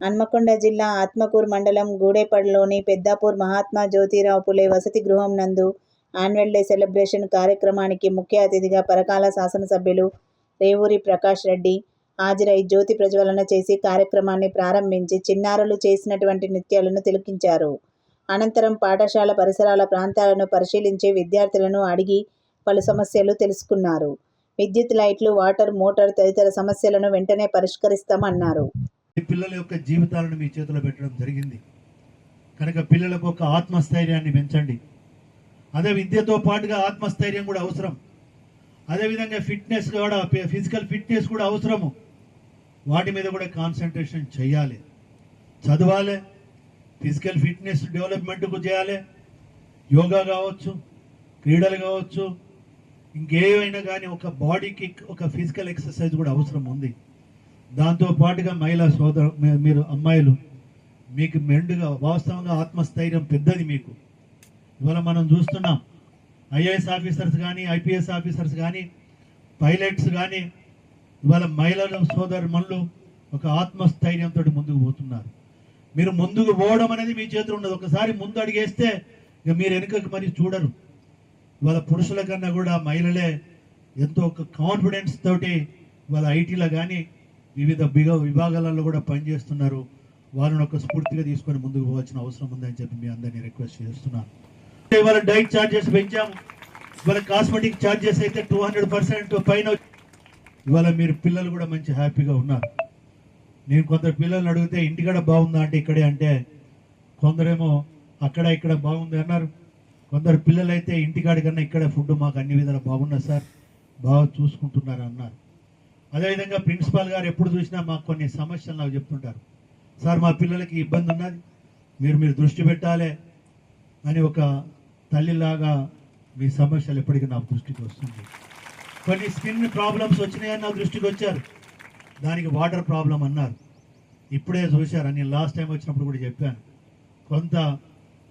హన్మకొండ జిల్లా ఆత్మకూరు మండలం గూడేపడలోని పెద్దాపూర్ మహాత్మా జ్యోతిరావు పులే వసతి గృహం నందు యాన్యువల్ డే సెలబ్రేషన్ కార్యక్రమానికి ముఖ్య అతిథిగా పరకాల శాసనసభ్యులు రేవూరి ప్రకాష్ రెడ్డి హాజరై జ్యోతి ప్రజ్వలన చేసి కార్యక్రమాన్ని ప్రారంభించి చిన్నారులు చేసినటువంటి నృత్యాలను తిలకించారు. అనంతరం పాఠశాల పరిసరాల ప్రాంతాలను పరిశీలించి విద్యార్థులను అడిగి పలు సమస్యలు తెలుసుకున్నారు. విద్యుత్ లైట్లు వాటర్ మోటార్ తదితర సమస్యలను వెంటనే పరిష్కరిస్తామన్నారు. మీ పిల్లల యొక్క జీవితాలను మీ చేతిలో పెట్టడం జరిగింది. కనుక పిల్లలకు ఒక ఆత్మస్థైర్యాన్ని పెంచండి. అదే విద్యతో పాటుగా ఆత్మస్థైర్యం కూడా అవసరం. అదేవిధంగా ఫిట్నెస్ కూడా ఫిజికల్ ఫిట్నెస్ కూడా అవసరము. వాటి మీద కూడా కాన్సన్ట్రేషన్ చేయాలి. చదవాలి. ఫిజికల్ ఫిట్నెస్ డెవలప్మెంట్కు చేయాలి. యోగా కావచ్చు క్రీడలు కావచ్చు ఇంకేమైనా కానీ ఒక బాడీకి ఒక ఫిజికల్ ఎక్సర్సైజ్ కూడా అవసరం ఉంది. దాంతో పాటుగా మహిళా సోదర మీ- మీరు అమ్మాయిలు మీకు మెండుగా వాస్తవంగా ఆత్మస్థైర్యం పెద్దది మీకు. ఇవాళ మనం చూస్తున్నాం ఐఏఎస్ ఆఫీసర్స్ కానీ ఐపీఎస్ ఆఫీసర్స్ కానీ పైలట్స్ కానీ ఇవాళ మహిళల సోదరుమణులు ఒక ఆత్మస్థైర్యంతో ముందుకు పోతున్నారు. మీరు ముందుకు పోవడం అనేది మీ చేతిలో ఉండదు. ఒకసారి ముందు అడిగేస్తే ఇక మీరు వెనుకకు మరి చూడరు. ఇవాళ పురుషుల కన్నా కూడా మహిళలే ఎంతో ఒక కాన్ఫిడెన్స్ తోటి ఇవాళ ఐటీలో కానీ వివిధ బిగ విభాగాలలో కూడా పనిచేస్తున్నారు. వాళ్ళని ఒక స్ఫూర్తిగా తీసుకొని ముందుకు పోవాల్సిన అవసరం ఉందని చెప్పి మీ అందరినీ రిక్వెస్ట్ చేస్తున్నాను ఇవాళ డైట్ ఛార్జెస్ పెంచాము. ఇవాళ కాస్మెటిక్ ఛార్జెస్ అయితే టూ హండ్రెడ్ పర్సెంట్ పైన ఇవాళ మీరు పిల్లలు కూడా మంచి హ్యాపీగా ఉన్నారు. నేను కొందరు పిల్లల్ని అడిగితే ఇంటికాడ బాగుందా అంటే ఇక్కడే అంటే కొందరేమో అక్కడ ఇక్కడ బాగుంది అన్నారు. కొందరు పిల్లలైతే అయితే ఇంటికాడ కన్నా ఇక్కడ ఫుడ్ మాకు అన్ని విధాలు బాగున్నాయి సార్. బాగా చూసుకుంటున్నారు అన్నారు. అదేవిధంగా ప్రిన్సిపాల్ గారు ఎప్పుడు చూసినా మాకు కొన్ని సమస్యలు నాకు చెప్తుంటారు. సార్ మా పిల్లలకి ఇబ్బంది ఉన్నది. మీరు మీరు దృష్టి పెట్టాలి అని ఒక తల్లిలాగా మీ సమస్యలు ఎప్పటికీ నా దృష్టికి వస్తుంది. కొన్ని స్కిన్ ప్రాబ్లమ్స్ వచ్చినాయని నా దృష్టికి వచ్చారు. దానికి వాటర్ ప్రాబ్లం అన్నారు. ఇప్పుడే చూశారు. నేను లాస్ట్ టైం వచ్చినప్పుడు కూడా చెప్పాను. కొంత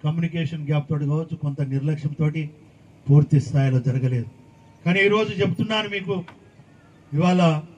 కమ్యూనికేషన్ గ్యాప్ తోటి కావచ్చు కొంత నిర్లక్ష్యంతో పూర్తి స్థాయిలో జరగలేదు. కానీ ఈరోజు చెప్తున్నాను మీకు ఇవాళ